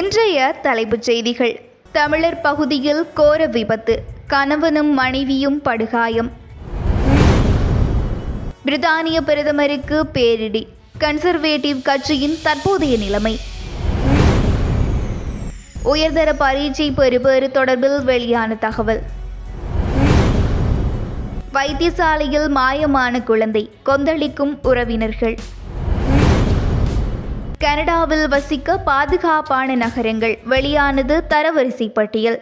இன்றைய தலைப்புச் செய்திகள். தமிழர் பகுதியில் கோர விபத்து கணவனும் மனைவியும் படுகாயம். பிரித்தானிய பிரதமருக்கு பேரிடி கன்சர்வேட்டிவ் கட்சியின் தற்போதைய நிலைமை. உயர்தர பரீட்சை பெறுபேறு தொடர்பில் வெளியான தகவல். வைத்தியசாலையில் மாயமான குழந்தை கொந்தளிக்கும் உறவினர்கள். கனடாவில் வசிக்க பாதுகாப்பான நகரங்கள் வெளியானது தரவரிசை பட்டியல்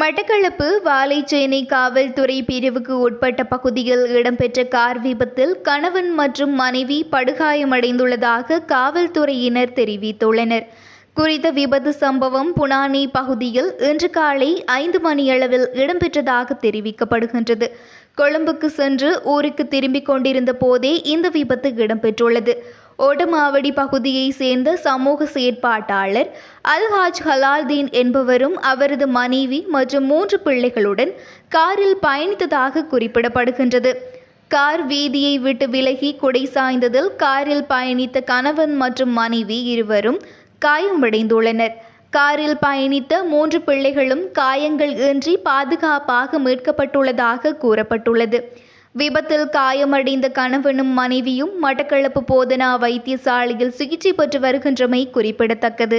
மட்டக்களப்பு வாழைச்சேனை காவல்துறை பிரிவுக்கு உட்பட்ட பகுதியில் இடம்பெற்ற கார் விபத்தில் கணவன் மற்றும் மனைவி படுகாயமடைந்துள்ளதாக காவல்துறையினர் தெரிவித்துள்ளனர். குறித்த விபத்து சம்பவம் புனானி பகுதியில் இன்று காலை ஐந்து மணியளவில் இடம்பெற்றதாக தெரிவிக்கப்படுகின்றது. கொழும்புக்கு சென்று ஊருக்கு திரும்பிக் கொண்டிருந்த போதே இந்த விபத்து இடம்பெற்றுள்ளது. ஓடமாவடி பகுதியை சேர்ந்த சமூக செயற்பாட்டாளர் அல்ஹாஜ் ஹலால்தீன் என்பவரும் அவரது மனைவி மற்றும் மூன்று பிள்ளைகளுடன் காரில் பயணித்ததாக குறிப்பிடப்படுகின்றது. கார் வீதியை விட்டு விலகி குடை சாய்ந்ததில் காரில் பயணித்த கணவன் மற்றும் மனைவி இருவரும் காயமடைந்துள்ளனர். காரில் பயணித்த மூன்று பிள்ளைகளும் காயங்கள் இன்றி பாதுகாப்பாக மீட்கப்பட்டுள்ளதாக கூறப்பட்டுள்ளது. விபத்தில் காயமடைந்த கணவனும் மனைவியும் மட்டக்களப்பு போதனா வைத்தியசாலையில் சிகிச்சை பெற்று வருகின்றமை குறிப்பிடத்தக்கது.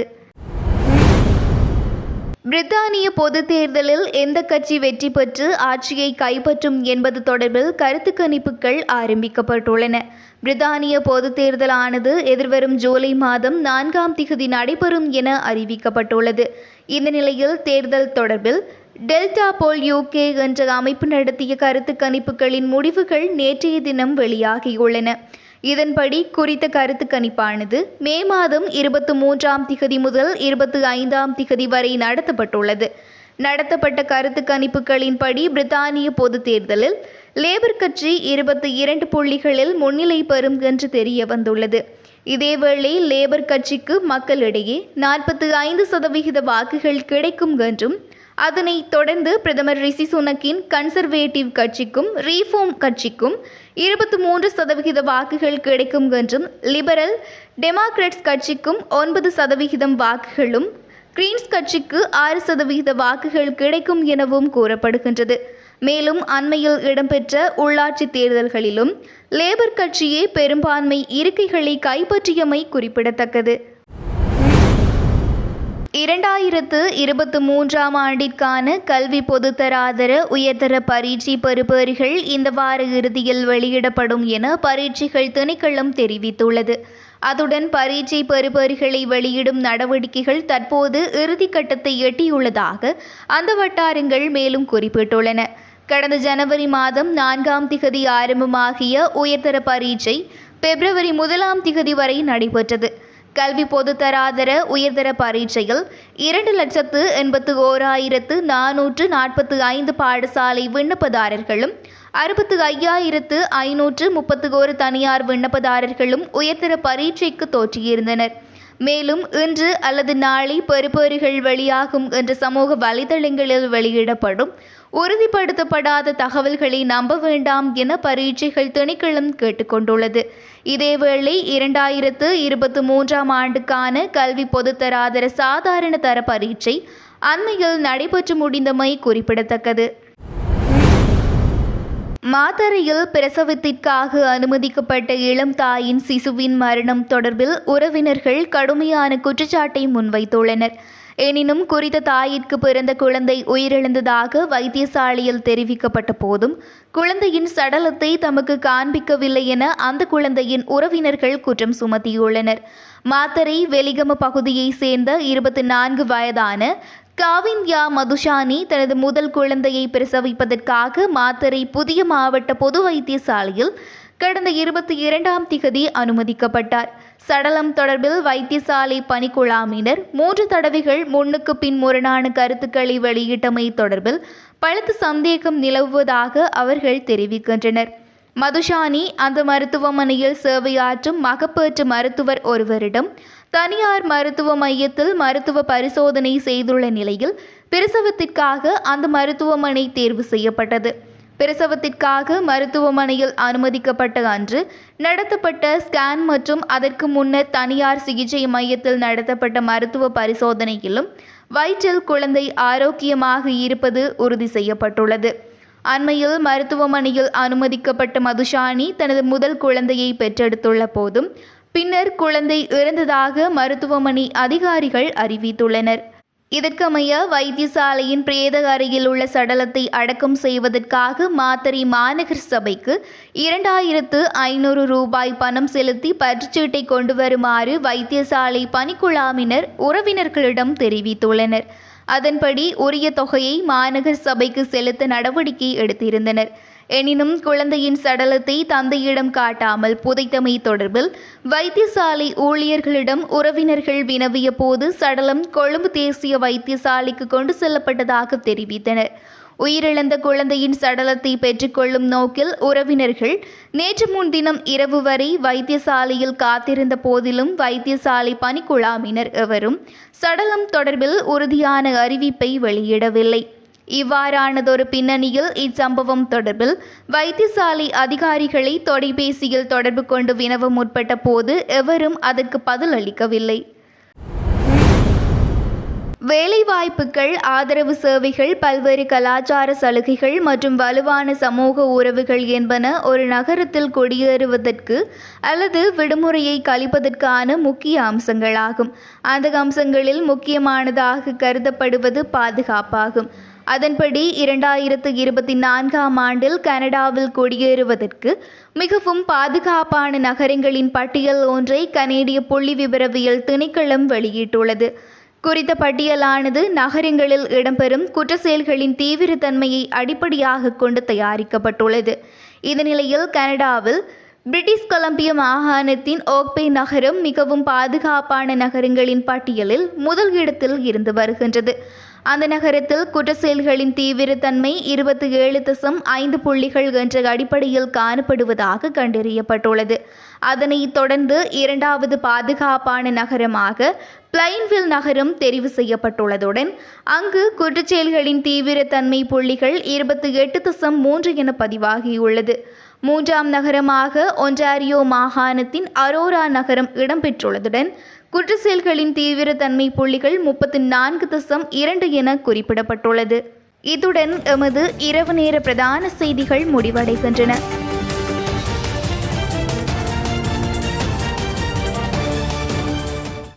பிரித்தானிய பொது தேர்தலில் எந்த கட்சி வெற்றி பெற்று ஆட்சியை கைப்பற்றும் என்பது தொடர்பில் கருத்து கணிப்புகள் ஆரம்பிக்கப்பட்டுள்ளன. பிரித்தானிய பொது தேர்தலானது எதிர்வரும் ஜூலை மாதம் நான்காம் திகதி நடைபெறும் என அறிவிக்கப்பட்டுள்ளது. இந்த நிலையில் தேர்தல் தொடர்பில் டெல்டா போல் யூகே என்ற அமைப்பு நடத்திய கருத்து கணிப்புகளின் முடிவுகள் நேற்றைய தினம் வெளியாகியுள்ளன. இதன்படி குறித்த கருத்து கணிப்பானது மே மாதம் இருபத்தி மூன்றாம் திகதி முதல் இருபத்தி ஐந்தாம் திகதி வரை நடத்தப்பட்டுள்ளது. நடத்தப்பட்ட கருத்து கணிப்புகளின்படி பிரித்தானிய பொது தேர்தலில் லேபர் கட்சி இருபத்தி இரண்டு புள்ளிகளில் முன்னிலை பெறும் என்று தெரிய வந்துள்ளது. இதேவேளை லேபர் கட்சிக்கு மக்களிடையே நாற்பத்தி ஐந்து சதவிகித வாக்குகள் கிடைக்கும் என்றும் அதனைத் தொடர்ந்து பிரதமர் ரிஷி சுனக்கின் கன்சர்வேட்டிவ் கட்சிக்கும் ரீஃபார்ம் கட்சிக்கும் இருபத்தி மூன்று சதவிகித வாக்குகள் கிடைக்கும் என்றும் லிபரல் டெமோக்ராட்ஸ் கட்சிக்கும் ஒன்பது சதவிகிதம் வாக்குகளும் கிரீன்ஸ் கட்சிக்கு ஆறு சதவிகித வாக்குகள் கிடைக்கும் எனவும் கூறப்படுகின்றது. மேலும் அண்மையில் இடம்பெற்ற உள்ளாட்சி தேர்தல்களிலும் லேபர் கட்சியே பெரும்பான்மை இருக்கைகளை கைப்பற்றியமை குறிப்பிடத்தக்கது. இரண்டாயிரத்து இருபத்தி மூன்றாம் ஆண்டிற்கான கல்வி பொதுத்தராதர உயர்தர பரீட்சை பெறுபேறுகள் இந்த வார இறுதியில் வெளியிடப்படும் என பரீட்சைகள் திணைக்களம் தெரிவித்துள்ளது. அதுடன் பரீட்சை பெறுபேறுகளை வெளியிடும் நடவடிக்கைகள் தற்போது இறுதிக்கட்டத்தை எட்டியுள்ளதாக அந்த வட்டாரங்கள் மேலும் குறிப்பிட்டுள்ளன. கடந்த ஜனவரி மாதம் நான்காம் திகதி ஆரம்பமாகிய உயர்தர பரீட்சை பிப்ரவரி முதலாம் திகதி வரை நடைபெற்றது. கல்வி பொதுத்தராதர உயர்தர பரீட்சையில் இரண்டு லட்சத்து எண்பத்து ஓராயிரத்து நானூற்று நாற்பத்து ஐந்து பாடசாலை விண்ணப்பதாரர்களும் அறுபத்து ஐயாயிரத்து ஐநூற்று முப்பத்து ஓரு தனியார் விண்ணப்பதாரர்களும் உயர்தர பரீட்சைக்கு தோற்றியிருந்தனர். மேலும் இன்று அல்லது நாளை பெறுபேறுகள் வெளியாகும் என்ற சமூக வலைதளங்களில் வெளியிடப்படும் உறுதிப்படுத்தப்படாத தகவல்களை நம்ப வேண்டாம் என பரீட்சைகள் திணைக்களம் கேட்டுக்கொண்டுள்ளது. இதேவேளை இரண்டாயிரத்து இருபத்தி மூன்றாம் ஆண்டுக்கான கல்வி பொதுத்தராதர சாதாரண தர பரீட்சை அண்மையில் நடைபெற்று முடிந்தமை குறிப்பிடத்தக்கது. மாத்தறையில் பிரசவத்திற்காக அனுமதிக்கப்பட்ட இளம் தாயின் சிசுவின் மரணம் தொடர்பில் உறவினர்கள் கடுமையான குற்றச்சாட்டை முன்வைத்துள்ளனர். எனினும் குறித்த தாயிற்கு பிறந்த குழந்தை உயிரிழந்ததாக வைத்தியசாலையில் தெரிவிக்கப்பட்ட போதும் குழந்தையின் சடலத்தை தமக்கு காண்பிக்கவில்லை என அந்த குழந்தையின் உறவினர்கள் குற்றம் சுமத்தியுள்ளனர். மாத்தரை வெலிகம பகுதியை சேர்ந்த இருபத்தி நான்கு வயதான காவிந்தியா மதுஷானி தனது முதல் குழந்தையை பிரசவிப்பதற்காக மாத்தரை புதிய மாவட்ட பொது வைத்தியசாலையில் கடந்த இருபத்தி இரண்டாம் திகதி அனுமதிக்கப்பட்டார். சடலம் தொடர்பில் வைத்தியசாலை பணிக்குழாமினர் மூன்று தடவைகள் முன்னுக்கு பின் முரணான கருத்துக்களை வெளியிட்டமை தொடர்பில் பழுத்த சந்தேகம் நிலவுவதாக அவர்கள் தெரிவிக்கின்றனர். மதுஷானி அந்த மருத்துவமனையில் சேவையாற்றும் மகப்பேற்று மருத்துவர் ஒருவரிடம் தனியார் மருத்துவ மையத்தில் மருத்துவ பரிசோதனை செய்துள்ள நிலையில் பிரசவத்திற்காக அந்த மருத்துவமனை தேர்வு செய்யப்பட்டது. பிரசவத்திற்காக மருத்துவமனையில் அனுமதிக்கப்பட்ட அன்று நடத்தப்பட்ட ஸ்கேன் மற்றும் அதற்கு முன்னர் தனியார் சிகிச்சை மையத்தில் நடத்தப்பட்ட மருத்துவ பரிசோதனையிலும் வயிற்றில் குழந்தை ஆரோக்கியமாக இருப்பது உறுதி செய்யப்பட்டுள்ளது. அண்மையில் மருத்துவமனையில் அனுமதிக்கப்பட்ட மதுஷானி தனது முதல் குழந்தையை பெற்றெடுத்துள்ள போதும் பின்னர் குழந்தை இறந்ததாக மருத்துவமனை அதிகாரிகள் அறிவித்துள்ளனர். இதற்கமைய வைத்தியசாலையின் பிரேத அறையில் உள்ள சடலத்தை அடக்கம் செய்வதற்காக மாத்தறை மாநகர் சபைக்கு இரண்டாயிரத்து ஐநூறு ரூபாய் பணம் செலுத்தி பற்றுச்சீட்டை கொண்டு வருமாறு வைத்தியசாலை பணிக்குழாமினர் உறவினர்களிடம் தெரிவித்துள்ளனர். அதன்படி உரிய தொகையை மாநகர் சபைக்கு செலுத்த நடவடிக்கை எடுத்திருந்தனர். எனினும் குழந்தையின் சடலத்தை தந்தையிடம் காட்டாமல் புதைத்தமை தொடர்பில் வைத்தியசாலை ஊழியர்களிடம் உறவினர்கள் வினவிய போது சடலம் கொழும்பு தேசிய வைத்தியசாலைக்கு கொண்டு செல்லப்பட்டதாக தெரிவித்தனர். உயிரிழந்த குழந்தையின் சடலத்தை பெற்றுக்கொள்ளும் நோக்கில் உறவினர்கள் நேற்று முன்தினம் இரவு வரை வைத்தியசாலையில் காத்திருந்த போதிலும் வைத்தியசாலை பணிக்குழாமினர் எவரும் சடலம் தொடர்பில் உறுதியான அறிவிப்பை வெளியிடவில்லை. இவ்வாறானதொரு பின்னணியில் இச்சம்பவம் தொடர்பில் வைத்தியசாலை அதிகாரிகளை தொலைபேசியில் தொடர்பு கொண்டு வினவ முற்பட்ட போது எவரும் அதற்கு பதில் அளிக்கவில்லை. வேலைவாய்ப்புகள் ஆதரவு சேவைகள் பல்வேறு கலாச்சார சலுகைகள் மற்றும் வலுவான சமூக உறவுகள் என்பன ஒரு நகரத்தில் குடியேறுவதற்கு அல்லது விடுமுறையை கழிப்பதற்கான முக்கிய அம்சங்களாகும். அந்த அம்சங்களில் முக்கியமானதாக கருதப்படுவது பாதுகாப்பாகும். அதன்படி இரண்டாயிரத்து இருபத்தி நான்காம் ஆண்டில் கனடாவில் குடியேறுவதற்கு மிகவும் பாதுகாப்பான நகரங்களின் பட்டியல் ஒன்றை கனேடிய புள்ளி விவரவியல் திணைக்களம் வெளியிட்டுள்ளது. குறித்த பட்டியலானது நகரங்களில் இடம்பெறும் குற்ற செயல்களின் தீவிரத்தன்மையை அடிப்படையாக கொண்டு தயாரிக்கப்பட்டுள்ளது. இந்த நிலையில் கனடாவில் பிரிட்டிஷ் கொலம்பிய மாகாணத்தின் ஓக்பே நகரம் மிகவும் பாதுகாப்பான நகரங்களின் பட்டியலில் முதல் இடத்தில் இருந்து வருகின்றது. அந்த நகரத்தில் குற்ற செயல்களின் தீவிரத்தன்மை இருபத்தி ஏழு தசம் ஐந்து புள்ளிகள் என்ற அடிப்படையில் காணப்படுவதாக கண்டறியப்பட்டுள்ளது. அதனைத் தொடர்ந்து இரண்டாவது பாதுகாப்பான நகரமாக பிளைன்வில் நகரம் தெரிவு செய்யப்பட்டுள்ளதுடன் அங்கு குற்றச்செயல்களின் தீவிரத்தன்மை புள்ளிகள் இருபத்தி எட்டு தசம் மூன்று என பதிவாகியுள்ளது. மூன்றாம் நகரமாக ஒன்டாரியோ மாகாணத்தின் அரோரா நகரம் இடம்பெற்றுள்ளதுடன் குற்ற செயல்களின் தீவிரத்தன்மை புள்ளிகள் முப்பத்தி நான்கு தசம் இரண்டு என குறிப்பிடப்பட்டுள்ளது. இத்துடன் எமது இரவு நேர பிரதான செய்திகள் முடிவடைகின்றன.